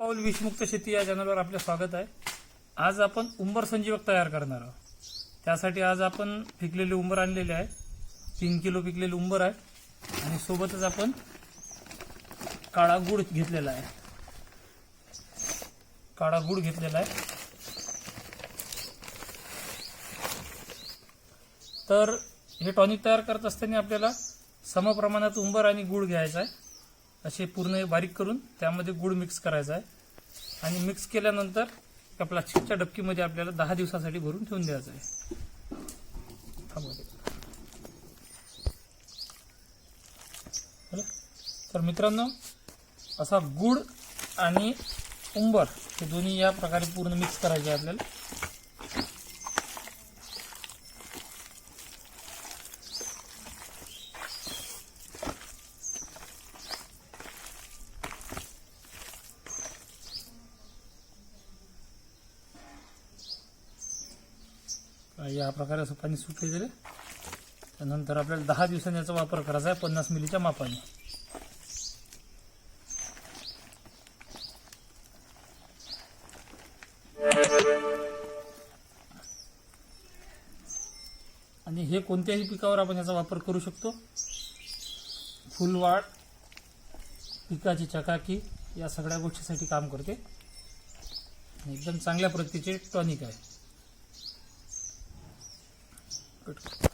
पाऊल विषमुक्त शेती या चॅनलवर आपलं स्वागत आहे. आज आपण उंबर संजीवक तयार करणार आहोत. त्यासाठी आज आपण पिकलेले उंबर आणलेले आहे. तीन किलो पिकलेले उंबर आहे. आणि सोबतच आपण काळा गुड घेतलेला आहे. काळा गुड घेतलेला आहे. तर हे टॉनिक तयार करत असताना आपल्याला समप्रमाणात उंबर आणि गुळ घ्यायचा आहे. असे पूर्ण हे बारीक करून त्यामध्ये गुळ मिक्स करायचा आहे. आणि मिक्स केल्यानंतर त्या प्लास्टिकच्या डबकीमध्ये आपल्याला दहा दिवसासाठी भरून ठेवून द्यायचं आहे. तर मित्रांनो असा गुड आणि उंबर हे दोन्ही या प्रकारे पूर्ण मिक्स करायचे आहे आपल्याला. या प्रकारे असं पाणी सुटले गेले. त्यानंतर आपल्याला दहा दिवसांनी याचा वापर करायचा आहे पन्नास मिलीच्या मापाने. आणि हे कोणत्याही पिकावर आपण याचा वापर करू शकतो? फुलवाढ पिकाची चकाकी या सगळ्या गोष्टीसाठी काम करते. एकदम चांगल्या प्रतीचे टॉनिक आहे. कट कर.